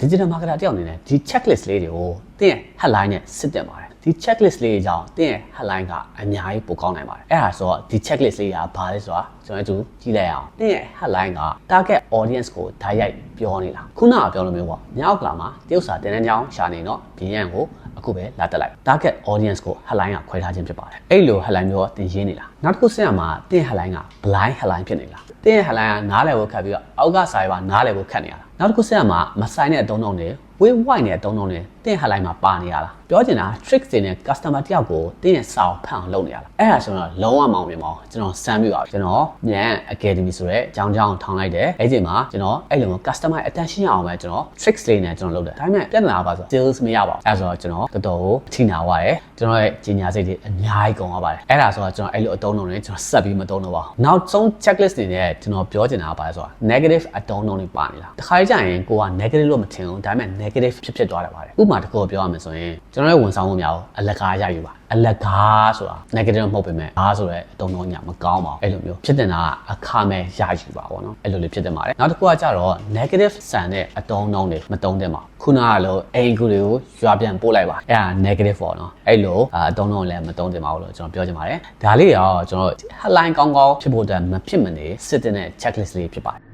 digital marketer တယောက်အနေနဲ့ဒီ checklist လေးတွေကိုတင်းရဲ့ headline နဲ့စစ်တင်ပါတယ်ဒီ checklist လေးတွေကြောင့်တင်းရဲ့ headline ကအများကြီးပိုကောင်းနိုင်ပါတယ်အဲ့ဒါဆိုတော့ဒီ checklist လေးကဘာလဲဆိုတာကျွန်တော်တို့ကြည့်လိုက်အောင်တင်းရဲ့ headline က target audience ကိုဓာတ်ရိုက်ပြောနေတာခုနကပြောလို့မျိုးပေါ့ညောက်ကလာမှာတရုတ်စာတင်တဲ့ကြောင်းရှာနေတော့ဘီယန်ကိုအခုပဲလာတက်လိုက် target audience ကို headline ကခွဲထားခြင်းဖြစ်ပါတယ်အဲ့လို headline မျိုးကတင်ရင်းနေလားနောက်တစ်ခုဆက်ရမှာတင်း headline က blind headline ဖြစ်နေလားတင်းရဲ့ headline ကနားလည်ဖို့ခက်ပြီးတော့အောက်ကစာရေးပါနားလည်ဖို့ခက်နေရတာ နောက်တစ်ခုဆက်ရမှာမဆိုင်တဲ့အတုံးတုံး တွေ way white နဲ့အတုံးတုံးတွေတင်း headline မှာပါနေရလားပြောချင်တာ tricks တွေနဲ့ customer တယောက်ကိုတင်းရဲ့စာကိုဖတ်အောင်လုပ်နေရလားအဲ့ဒါဆိုတော့လုံးဝမအောင်မြင်ပါဘူးကျွန်တော်စမ်းပြီးပါပြီကျွန်တော်ညံ academy ဆိုတဲ့ကြောင်းကြောင်းထောင်းလိုက်တယ်အဲ့ဒီမှာကျွန်တော်အဲ့လိုမျိုး customer attention ရအောင်ပဲကျွန်တော် tricks လေးနဲ့ကျွန်တော်လုပ်တယ်ဒါပေမဲ့ပြဿနာကပါဆို sales မရပါဘူးအဲ့ဒါဆိုတော့ကျွန်တော်တော်တော်ကိုထိနာသွားတယ်ကျွန်တော်ရဲ့ကြီးညာစိတ်တွေအများကြီးကုန်သွားပါတယ်အဲ့ဒါဆိုတော့ကျွန်တော်အဲ့လိုအတုံးလုံးတွေကျွန်တော်ဆက်ပြီးမတုံးတော့ပါဘူးနောက်ဆုံး checklist တွေနဲ့ကျွန်တော်ပြောချင်တာကပါလဲဆိုတော့ negative အတုံးလုံးတွေပါနေလားတခါကြရင်ကိုက negative လို့မထင်ဘူးဒါပေမဲ့ negative ဖြစ်ဖြစ်သွားတယ်ပါတယ်ဥပမာတစ်ခုပြောရမယ်ဆိုရင်ကျွန်တော်ရဲ့ဝန်ဆောင်မှုများကိုအလကားရယူပါအလကားဆိုတာ negative မဟုတ်ပေမဲ့ဘာဆိုရဲအတုံးလုံးညာမကောင်းပါဘူးအဲ့လိုမျိုးဖြစ်တင်တာကအခါမဲ့ရယူပါဘောနော်အဲ့လိုလေးဖြစ်တင်ပါတယ်နောက်တစ်ခုကကြတော့ negative ဆန်တဲ့အတုံးလုံးတွေမတုံးတင်ပါဘူးခုနကလိုအိမ်ကူတွေကိုရွာပြန်ပို့လိုက်ပါအဲ့ဒါ negative ပေါ့နော်အဲ့လိုအတုံးလုံးလည်းမတုံးတင်ပါဘူးလို့ကျွန်တော်ပြောချင်ပါတယ်ဒါလေးရောကျွန်တော် headline ကောင်းကောင်းဖြစ်ဖို့အတွက်မဖြစ်မနေစစ်တင်တဲ့ checklist လေးဖြစ်ပါတယ်